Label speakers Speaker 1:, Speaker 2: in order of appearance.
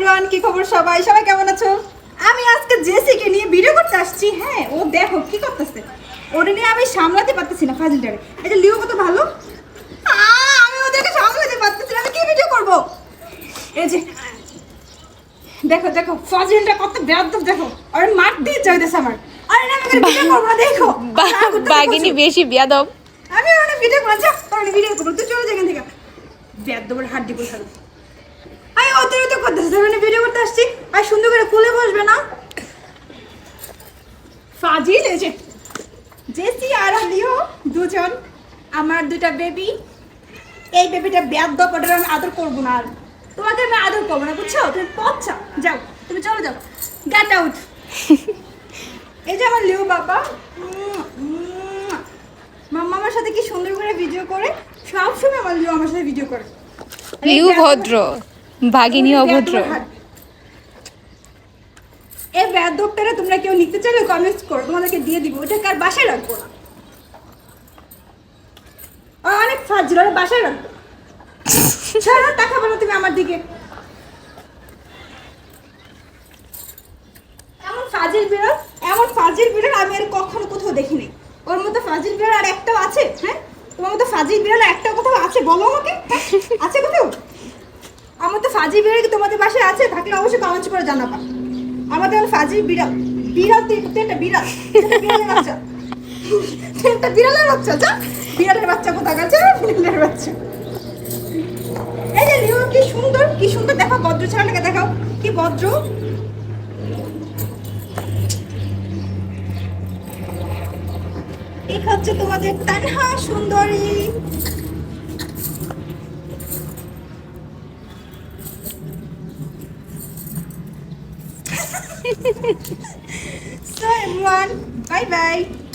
Speaker 1: Everyone কি খবর সবাই? সবাই কেমন আছো? আমি আজকে জেসিকে নিয়ে ভিডিও করতে আসছি। হ্যাঁ ও দেখো কি করতেছে। ওরে নিয়ে আমি সামলাতে পারতেছি না ফাজিলটারে। যে লিও কত ভালো। আমি ওদেরকে সামলাতে পারতেছি না। আমি কি ভিডিও করব? এই যে দেখো দেখো ফাজিলটা কত বেয়াদব দেখো। আর মার দিয়ে চাইতেছে আমার। আরে না আমি ভিডিও করব না দেখো।
Speaker 2: বা-
Speaker 1: রাগ করতেছে
Speaker 2: বাঘিনী
Speaker 1: প্রচুর।
Speaker 2: বেশি বিয়াদব।
Speaker 1: আমি অনেক ভিডিও করছি অনেক ভিডিও করব। তুই চলে যেখান থেকে। বেয়াদবের হাড্ডি করে করতেছি মানে ভিডিও করতে আসছি। আর সুন্দর করে খুলে বসবে না? ফাজিল এই যে জেসি আর লিও দুজন আমার দুটা বেবি এই বেবিটা বেয়াদব ওটার আমি আদর করব না আর। তোমাকে আমি আদর করব না বুঝছ? তুমি পচ্ছা যাও তুমি চলে যাও। গেট আউট এই যে আমার লিও বাবা। মাম্মা আমার সাথে কি সুন্দর করে ভিডিও করে? সব সময় আমার লিও আমার সাথে ভিডিও করে।
Speaker 2: লিউ ভদ্র। বাঘিনী অভদ্র।
Speaker 1: এই ব্যাধকটারে তোমরা কেউ নিতে চাইলে কমেন্টস করো তোমাদেরকে দিয়ে দিব। ওটা কার বাসায় রাখব না? অনেক ফাজিল ওরা বাসায় রাখব। ছাড়া তাকাবো না তুমি আমার দিকে। এমন ফাজিল বিড়াল এমন ফাজিল বিড়াল আমি আর কখনো কোথাও দেখিনি। ওর মতো ফাজিল বিড়াল আর একটাও আছে হ্যাঁ? তোমার মতো ফাজিল বিড়াল একটাও কোথাও আছে বলো আমাকে হ্যাঁ? আছে কোথাও? তো বিড়াল কি তোমাদের বাসায় আছে? থাকলে অবশ্যই কমেন্টস করে জানাবা। আমাদের ফাজিল বিড়াল বিড়াল একটা বিড়াল। বিড়ালের বাচ্চা। বিড়ালের বাচ্চা, যা। বিড়ালের বাচ্চা কোথা গেছে? বিড়ালের বাচ্চা। এই যে লিও কি সুন্দর কি সুন্দর দেখো ভদ্র ছেলেটাকে দেখাও। কি ভদ্র। এই হচ্ছে তোমাদের তানহা সুন্দরী। so everyone bye bye